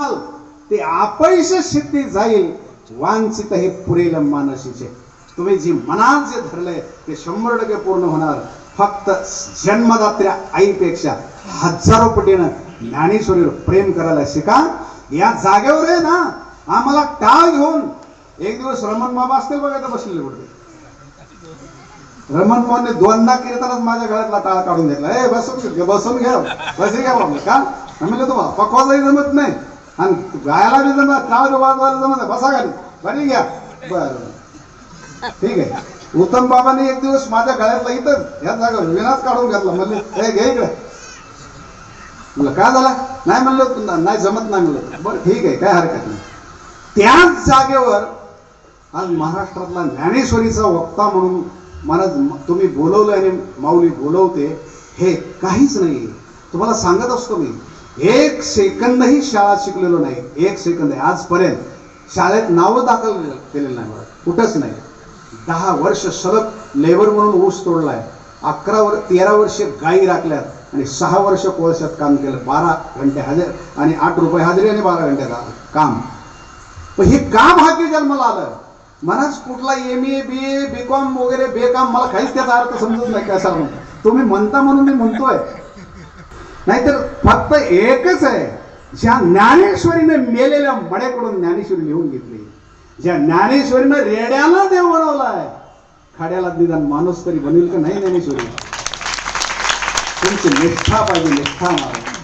म्हणाल ते अपयश सिद्धी जाईल. वांछित हे पुरेल मानसीचे. तुम्ही जी मनात जे धरलंय ते शंभर टक्के पूर्ण होणार. फक्त जन्मदात्र्या आईपेक्षा हजारो पटीनं ज्ञानेश्वरीवर प्रेम करायला शिका. या जागेवर आहे ना. आम्हाला टाळ घेऊन. एक दिवस रमण बाबा असतील बघायचं बसलेले कुठे रमण मोहनने दोनदा कीर्तनात माझ्या घरातला टाळ काढून घेतला. ए बसून बसून घ्या बसरी घ्या बाबा. का? म्हणलं तुम्हाला पकवाजाही जमत नाही. आणि गायला बी जमत टाळ वाजवायला जमत बसा खाली. बरी घ्या. बरं. ठीक आहे. उत्तम बाबांनी एक दिवस माझ्या गळ्यातला इथं ह्या जागा विनाच काढून घेतला. म्हणले हे घे इकडे. म्हणलं काय झाला? नाही म्हणलं नाही जमत नाही म्हणलं. बरं ठीक आहे काय हरकत नाही. त्याच जागेवर आज महाराष्ट्रातला ज्ञानेश्वरीचा वक्ता म्हणून मला तुम्ही बोलवलं आणि माऊली बोलवते हे काहीच नाही तुम्हाला सांगत असतो मी एक सेकंदही शाळा शिकलेलो नाही. एक सेकंद आजपर्यंत शाळेत नावं दाखल केलेलं नाही. मला कुठंच नाही. दहा वर्ष सलग लेबर म्हणून ऊस तोडलाय. अकरा वर तेरा वर्ष गायी राखल्यात आणि सहा वर्ष कोळशात काम केलं. बारा घंटे हजेर आणि आठ रुपये हजेरी आणि बारा घंटे काम. पण हे काम हा भाग्य जन्माला आलं? मलाच कुठला M A B A B com वगैरे बेकाम मला काहीच त्याचा अर्थ समजत नाही. कसा म्हणतो तुम्ही म्हणता म्हणून मी म्हणतोय. नाहीतर फक्त एकच आहे. ज्या ज्ञानेश्वरीने मेलेल्या मड्याकडून ज्ञानेश्वरी लिहून घेतली. ज्या ज्ञानेश्वरीनं रेड्याला देव बनवलाय खाड्याला निदान माणूस तरी बनेल का नाही ज्ञानेश्वरी? तुमची निष्ठा पाहिजे निष्ठा मारा